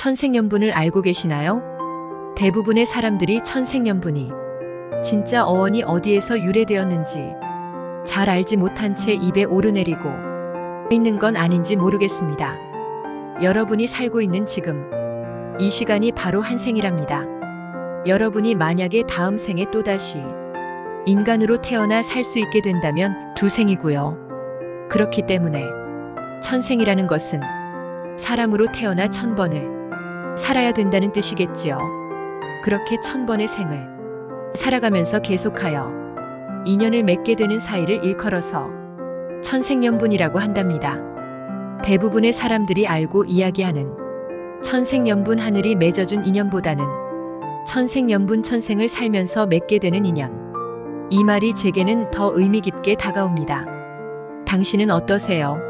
천생연분을 알고 계시나요? 대부분의 사람들이 천생연분이 진짜 어원이 어디에서 유래되었는지 잘 알지 못한 채 입에 오르내리고 있는 건 아닌지 모르겠습니다. 여러분이 살고 있는 지금 이 시간이 바로 한 생이랍니다. 여러분이 만약에 다음 생에 또다시 인간으로 태어나 살 수 있게 된다면 두 생이고요. 그렇기 때문에 천생이라는 것은 사람으로 태어나 천 번을 살아야 된다는 뜻이겠지요. 그렇게 천 번의 생을 살아가면서 계속하여 인연을 맺게 되는 사이를 일컬어서 천생연분이라고 한답니다. 대부분의 사람들이 알고 이야기하는 천생연분 하늘이 맺어준 인연보다는 천생연분 천생을 살면서 맺게 되는 인연. 이 말이 제게는 더 의미 깊게 다가옵니다. 당신은 어떠세요?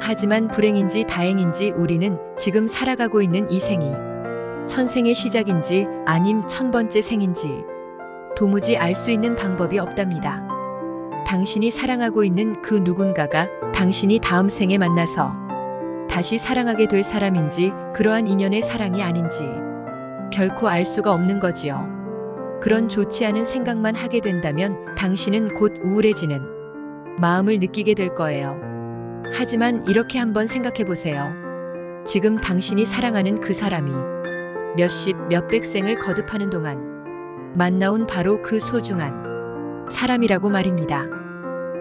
하지만 불행인지 다행인지 우리는 지금 살아가고 있는 이 생이 천생의 시작인지 아님 천 번째 생인지 도무지 알 수 있는 방법이 없답니다. 당신이 사랑하고 있는 그 누군가가 당신이 다음 생에 만나서 다시 사랑하게 될 사람인지 그러한 인연의 사랑이 아닌지 결코 알 수가 없는 거지요. 그런 좋지 않은 생각만 하게 된다면 당신은 곧 우울해지는 마음을 느끼게 될 거예요. 하지만 이렇게 한번 생각해 보세요. 지금 당신이 사랑하는 그 사람이 몇십, 몇백 생을 거듭하는 동안 만나온 바로 그 소중한 사람이라고 말입니다.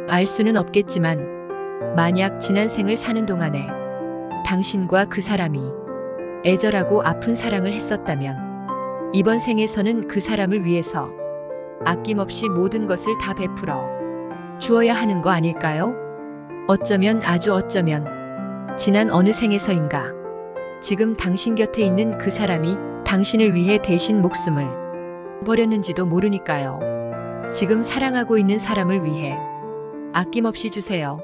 알 수는 없겠지만 만약 지난 생을 사는 동안에 당신과 그 사람이 애절하고 아픈 사랑을 했었다면 이번 생에서는 그 사람을 위해서 아낌없이 모든 것을 다 베풀어 주어야 하는 거 아닐까요? 어쩌면 아주 어쩌면 지난 어느 생에서인가 지금 당신 곁에 있는 그 사람이 당신을 위해 대신 목숨을 버렸는지도 모르니까요. 지금 사랑하고 있는 사람을 위해 아낌없이 주세요.